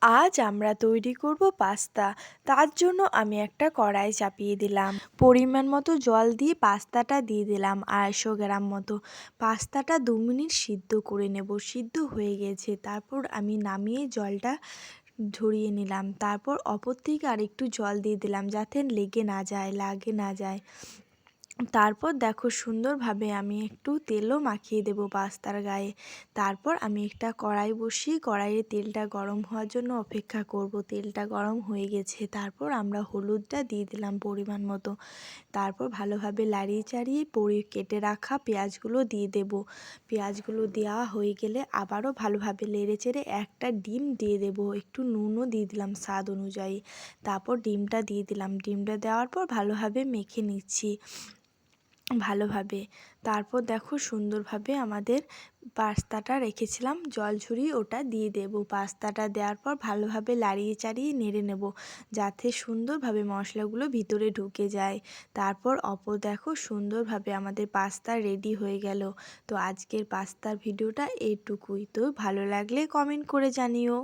আজ আমরা তৈরি করব পাস্তা। তার জন্য আমি একটা কড়াই চাপিয়ে দিলাম। পরিমাণ মতো জল দিয়ে পাস্তাটা দিয়ে দিলাম আড়াইশো গ্রাম মতো। পাস্তাটা দু মিনিট সিদ্ধ করে নেব। সিদ্ধ হয়ে গেছে। তারপর আমি নামিয়ে জলটা ঝরিয়ে নিলাম। তারপর অপর থেকে আরেকটু জল দিয়ে দিলাম যাতে লেগে না যায়, লাগে না যায়। তারপর দেখো সুন্দরভাবে আমি একটু তেলও মাখিয়ে দেবো পাস্তার গায়ে। তারপর আমি একটা কড়াই বসিয়ে কড়াইয়ে তেলটা গরম হওয়ার জন্য অপেক্ষা করব। তেলটা গরম হয়ে গেছে, তারপর আমরা হলুদটা দিয়ে দিলাম পরিমাণ মতো। তারপর ভালোভাবে লাড়িয়ে চাড়িয়ে পরি, কেটে রাখা পেঁয়াজগুলো দিয়ে দেব। পেঁয়াজগুলো দেওয়া হয়ে গেলে আবারও ভালোভাবে লেড়ে চেড়ে একটা ডিম দিয়ে দেব। একটু নুনও দিয়ে দিলাম স্বাদ অনুযায়ী। তারপর ডিমটা দিয়ে দিলাম। ডিমটা দেওয়ার পর ভালোভাবে মেখে নিচ্ছি। ভালোভাবে। তারপর দেখো সুন্দরভাবে আমাদের পাস্তাটা রেখেছিলাম, জল ঝরিয়ে ওটা দিয়ে দেব। পাস্তাটা দেওয়ার পর ভালোভাবে লাড়িয়ে চাড়িয়ে নেড়ে নেব, যাতে সুন্দরভাবে মশলাগুলো ভিতরে ঢুকে যায়। তারপর অপর দেখো সুন্দরভাবে আমাদের পাস্তা রেডি হয়ে গেল। তো আজকের পাস্তার ভিডিওটা এইটুকুই। তো ভালো লাগলে কমেন্ট করে জানিও।